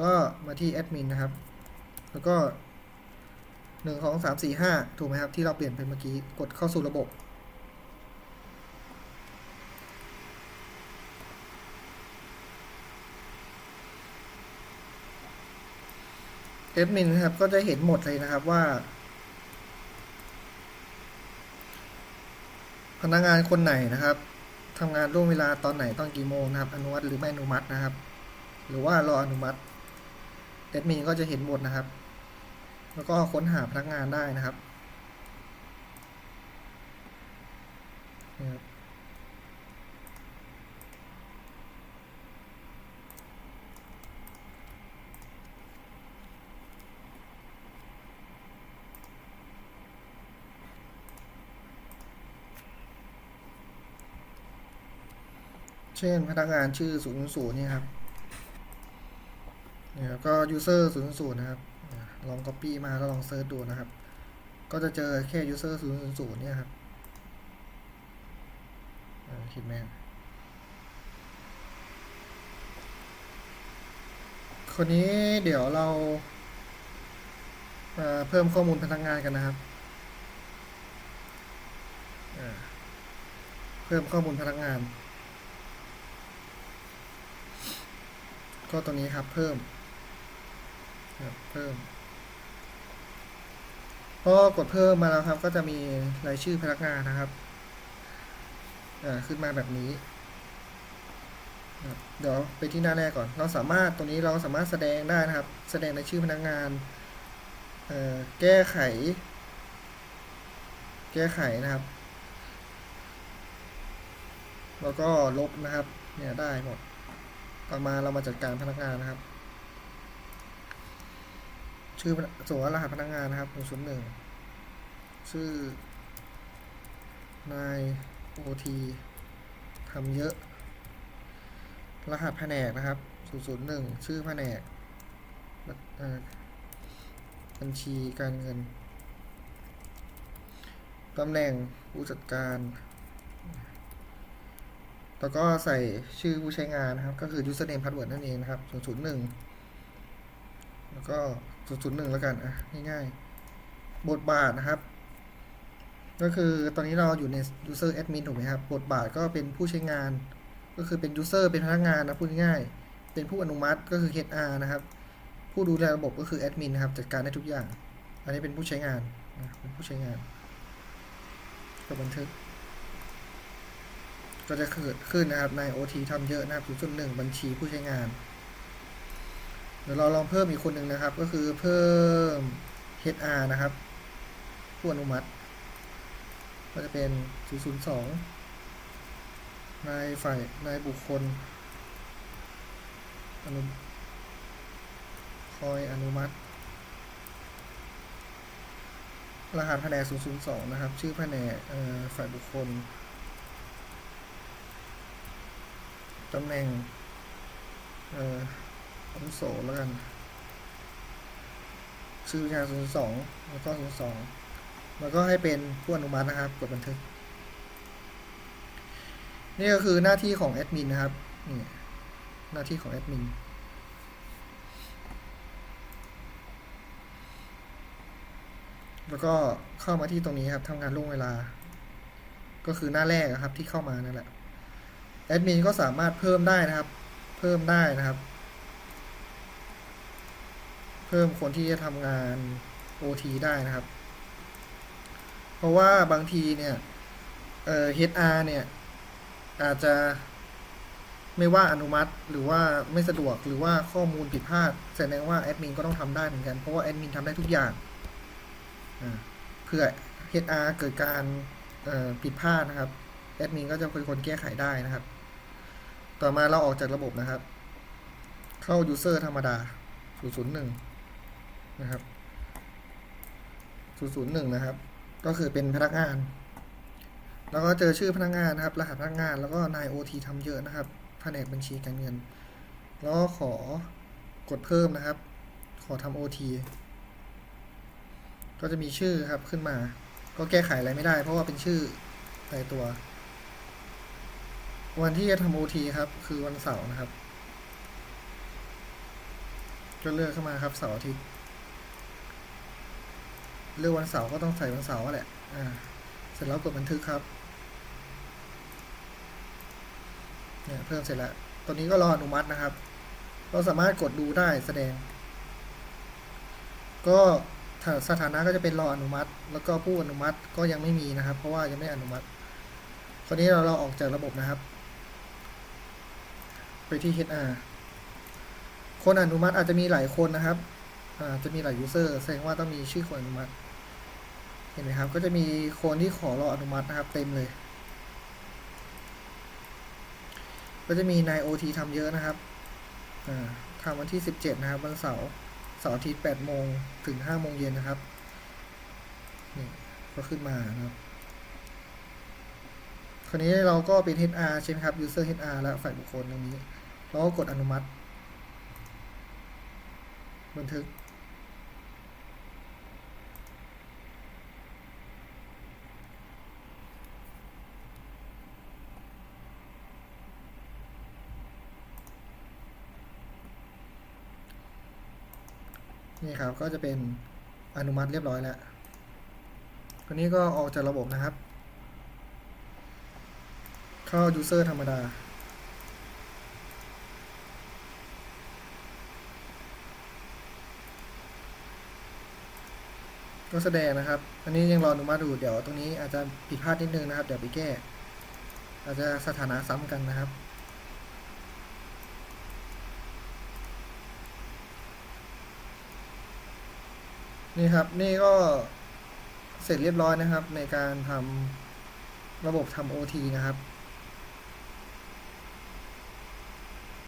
ก็มาที่แอดมินนะครับ แล้วก็หนึ่งสองสามสี่ห้าถูกไหมครับ ที่เราเปลี่ยนไปเมื่อกี้ กดเข้าสู่ระบบ แอดมินนะครับ ก็จะเห็นหมดเลยนะครับว่า พนักงานคนไหนนะครับทำงานร่วมเวลาตอนไหนตอนกี่โมงนะครับ อนุมัติหรือไม่อนุมัตินะครับ หรือว่ารออนุมัติ แอดมินก็จะเห็นหมดนะครับ แล้วก็ค้นหาพนักงานได้นะครับนี่ครับเช่นพนักงานชื่อ000เนี่ยครับ เนี่ยก็ user 0 0นะครับอะลอง copy มาแล้วลองเซิร์ชดูนะครับ ก็จะเจอแค่ user 0 0 0เนี่ยครับคิดแม่คนนี้เดี๋ยวเรามาเพิ่มข้อมูลพนักงานกันนะครับ เพิ่มข้อมูลพนักงาน ก็ตรงนี้ครับเพิ่ม เพิ่มพอกดเพิ่มมาแล้วครับ ก็จะมีรายชื่อพนักงานนะครับขึ้นมาแบบนี้ เดี๋ยวไปที่หน้าแรกก่อน เราสามารถตรงนี้เราสามารถแสดงได้นะครับ แสดงในชื่อพนักงานแก้ไข แก้ไขนะครับ แล้วก็ลบนะครับ เนี่ยได้หมด ต่อมาเรามาจัดการพนักงานนะครับ ชื่อส่งรหัสพนักงานนะครับหนึ่งศูนย์หนึ่งชื่อนายโอทีทำเยอะ รหัสแผนกนะครับศูนย์ศูนย์หนึ่งชื่อแผนกบัญชีการเงินตำแหน่งผู้จัดการ แล้วก็ใส่ชื่อผู้ใช้งานนะครับ ก็คือ username password นั่นเองนะครับ001 แล้วก็001แล้วกันอะง่ายๆ บทบาทนะครับ ก็คือตอนนี้เราอยู่ใน user admin ถูกไหมครับ บทบาทก็เป็นผู้ใช้งาน ก็คือเป็น user เป็นพนักงานนะพูดง่ายๆ เป็นผู้อนุมัติก็คือ HR นะครับ ผู้ดูแลระบบก็คือ admin นะครับจัดการได้ทุกอย่าง อันนี้เป็นผู้ใช้งานนะเป็นผู้ใช้งานก็บันทึกก็จะเกิดขึ้นนะครับใน OT ทำเยอะนะครับ0.1 บัญชีผู้ใช้งาน เดี๋ยวเราลองเพิ่มอีกคนหนึ่งนะครับ ก็คือเพิ่ม HR นะครับผู้อนุมัติ ก็จะเป็น 002 ในฝ่ายในบุคคลอนุคอยอนุมัติ รหัสแผนก 002 นะครับ ชื่อแผนกฝ่ายบุคคลตำแหน่งเอาวุโสแล้วกัน ชื่องาน0 2แล้วก็0 2แล้วก็ให้เป็นผู้อนุมัตินะครับ กดบันทึก นี่ก็คือหน้าที่ของแอดมินนะครับนี่หน้าที่ของแอดมินแล้วก็เข้ามาที่ตรงนี้ครับทำงานล่วงเวลา ก็คือหน้าแรกครับที่เข้ามานั่นแหละแอดมินก็สามารถเพิ่มได้นะครับ เพิ่มได้นะครับ พิ่มคนที่จะทำงาน OT ได้นะครับ เพราะว่าบางทีเนี่ยเอ่อ HR เนี่ยอาจจะไม่ว่าอนุมัติหรือว่าไม่สะดวกหรือว่าข้อมูลผิดพลาด แสดงว่าแอดมินก็ต้องทำได้เหมือนกัน เพราะว่าแอดมินทำได้ทุกอย่างเพื่อ HR เกิดการผิดพลาดนะครับแอดมินก็จะเป็นคนแก้ไขได้นะครับ ต่อมาเราออกจากระบบนะครับ เข้า user ธรรมดา001 นะครับ001นะครับ ก็คือเป็นพนักงาน แล้วก็เจอชื่อพนักงานนะครับ รหัสพนักงาน แล้วก็นาย OT ทำเยอะนะครับ แผนกบัญชีการเงิน แล้วขอกดเพิ่มนะครับ ขอทำ OT ก็จะมีชื่อครับขึ้นมา ก็แก้ไขอะไรไม่ได้ เพราะว่าเป็นชื่อตายตัว วันที่จะทำ OT ครับ คือวันเสาร์นะครับ ก็เลือกเข้ามาครับเสาร์อาทิตย์ เลือกวันเสาร์ก็ต้องใส่วันเสาร์แหละ อ่า เสร็จแล้วกดบันทึกครับ เนี่ยเพิ่มเสร็จแล้ว ตัวนี้ก็รออนุมัตินะครับ เราสามารถกดดูได้แสดง ก็สถานะก็จะเป็นรออนุมัติ แล้วก็ผู้อนุมัติก็ยังไม่มีนะครับ เพราะว่ายังไม่อนุมัติ คราวนี้เราเราออกจากระบบนะครับ ไปที่ HR คนอนุมัติอาจจะมีหลายคนนะครับ จะมีหลายยูเซอร์แสดงว่าต้องมีชื่อคนอนุมัติ เห็นไหมครับ ก็จะมีคนที่ขอรออนุมัตินะครับ เต็มเลย ก็จะมีนายโอทีทำเยอะนะครับทำวันที่สิบเจ็ดนะครับ วันเสาร์เสาร์อาทิตย์แปดโมงถึงห้าโมงเย็นนะครับ นี่ก็ขึ้นมานะครับคราวนี้เราก็เป็น HR ใช่ไหมครับ user HR และฝ่ายบุคคลตรงนี้ เราก็กดอนุมัติ บันทึก นี่ครับก็จะเป็นอนุมัติเรียบร้อยแล้วคราวนี้ก็ออกจากระบบนะครับ เข้า user ธรรมดา ก็แสดงนะครับ อันนี้ยังรออนุมัติอยู่เดี๋ยวตรงนี้อาจจะผิดพลาดนิดนึงนะครับ เดี๋ยวไปแก้ อาจจะสถานะซ้ำกันนะครับ นี่ครับนี่ก็เสร็จเรียบร้อยนะครับ ในการทำระบบทำ OT นะครับ